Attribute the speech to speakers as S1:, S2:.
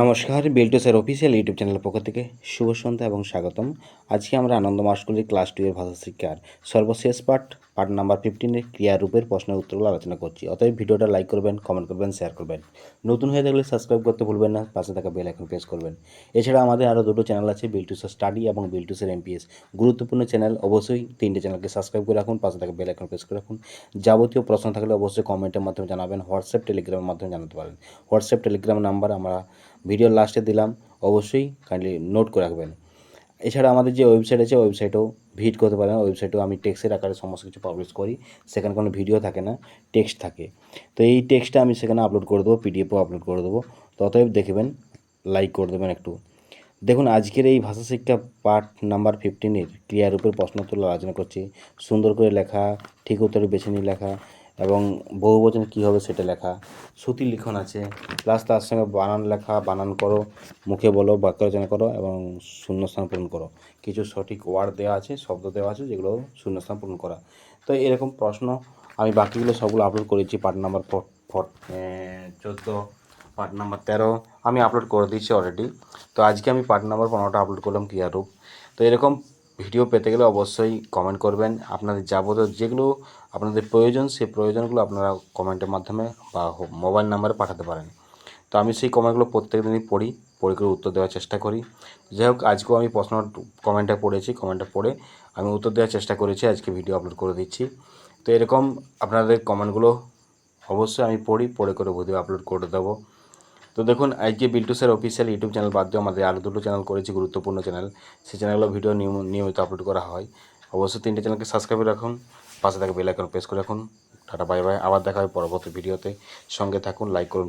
S1: নমস্কার Biltu official YouTube চ্যানেলের পক্ষ থেকে শুভ সন্ধ্যা এবং স্বাগতম। আজকে আমরা আনন্দ মাসকুলির ক্লাস টু এর ভাষা শিক্ষার সর্বশেষ পার্ট পার্ট নাম্বার ফিফটিনের ক্রিয়ারূপের প্রশ্নের উত্তরগুলো আলোচনা করছি। অতএব ভিডিওটা লাইক করবেন কমেন্ট করবেন শেয়ার করবেন। নতুন হয়ে থাকলে সাবস্ক্রাইব করতে ভুলবেন না, পাশে থাকা বেল আইকন প্রেস করবেন। এছাড়া আমাদের আরও দুটো চ্যানেল আছে, বিল্টুসের স্টাডি এবং বিল্টুসের এমপিএস গুরুত্বপূর্ণ চ্যানেল অবশ্যই তিনটে চ্যানেলকে সাবস্ক্রাইব করে রাখুন, পাশে থাকা বেল আইকন প্রেস করে রাখুন। যাবতীয় প্রশ্ন থাকলে অবশ্যই কমেন্টের মাধ্যমে জানাবেন হোয়াটসঅ্যাপ টেলিগ্রামের মাধ্যমে জানাতে পারেন। হোয়াটসঅ্যাপ টেলিগ্রাম নাম্বার আমরা ভিডিওর লাস্টে দিলাম, অবশ্যই কাইন্ডলি নোট করে রাখবেন। এছাড়া আমাদের যে ওয়েবসাইট আছে ওয়েবসাইটেও ভিজিট করতে পারেন। ওয়েবসাইটেও আমি টেক্সটের আকারে সমস্ত কিছু পাবলিশ করি। সেখানে কোনো ভিডিও থাকে না টেক্সট থাকে। তো এই টেক্সটটা আমি সেখানে আপলোড করে দেবো পিডিএফও আপলোড করে দেবো। তো অতএব দেখবেন লাইক করে দেবেন একটু। দেখুন, আজকের এই ভাষা শিক্ষা পার্ট নাম্বার ফিফটিনের ক্রিয়ারূপের প্রশ্ন তুলে আলোচনা করছি। সুন্দর করে লেখা, ঠিক উত্তরে বেছে নিয়ে লেখা। এবং বহু বচনে কী হবে সেটা লেখা। শ্রুতি লিখন আছে। প্লাস তার সঙ্গে বানান লেখা, বানান করো, মুখে বলো, বাক্য রচনা করো এবং শূন্যস্থান পূরণ করো। কিছু সঠিক ওয়ার্ড দেওয়া আছে, শব্দ দেওয়া আছে, যেগুলো শূন্যস্থান পূরণ করা। তো এরকম প্রশ্ন আমি বাকিগুলো সবগুলো আপলোড করেছি পার্ট নাম্বার ফট চোদ্দ পার্ট নাম্বার তেরো। আমি আপলোড করে দিয়েছি অলরেডি তো আজকে আমি পার্ট নাম্বার পনেরোটা আপলোড করলাম ক্রিয়ারূপ তো এরকম ভিডিও পেতে গেলে অবশ্যই কমেন্ট করবেন। আপনাদের যাবতীয় যেগুলো আপনাদের প্রয়োজন, সেই প্রয়োজনগুলো আপনারা কমেন্টের মাধ্যমে বা মোবাইল নাম্বারে পাঠাতে পারেন। তো আমি সেই কমেন্টগুলো প্রত্যেক দিনই পড়ি, পড়ে করে উত্তর দেওয়ার চেষ্টা করি। যাই হোক, আজকেও আমি প্রশ্ন কমেন্টটা পড়েছি কমেন্টটা পড়ে আমি উত্তর দেওয়ার চেষ্টা করেছি, আজকে ভিডিও আপলোড করে দিচ্ছি। তো এরকম আপনাদের কমেন্টগুলো অবশ্যই আমি পড়ি, পড়ে করে ভিডিও আপলোড করে দেবো। তো দেখুন আজকে Biltu sir official YouTube channel বাদ দিয়ে আমাদের আরও দুটো চ্যানেল করেছি, গুরুত্বপূর্ণ চ্যানেল। সেই চ্যানেলগুলো ভিডিও নিয়ম- নিয়মিত আপলোড করা হয়। অবশ্যই তিনটে চ্যানেলকে সাবস্ক্রাইব রাখুন। পাশে থাকা বেল আইকন প্রেস করে রাখুন। টাটা বাই বাই আবার দেখা হবে পরবর্তী ভিডিওতে সঙ্গে থাকুন লাইক করুন।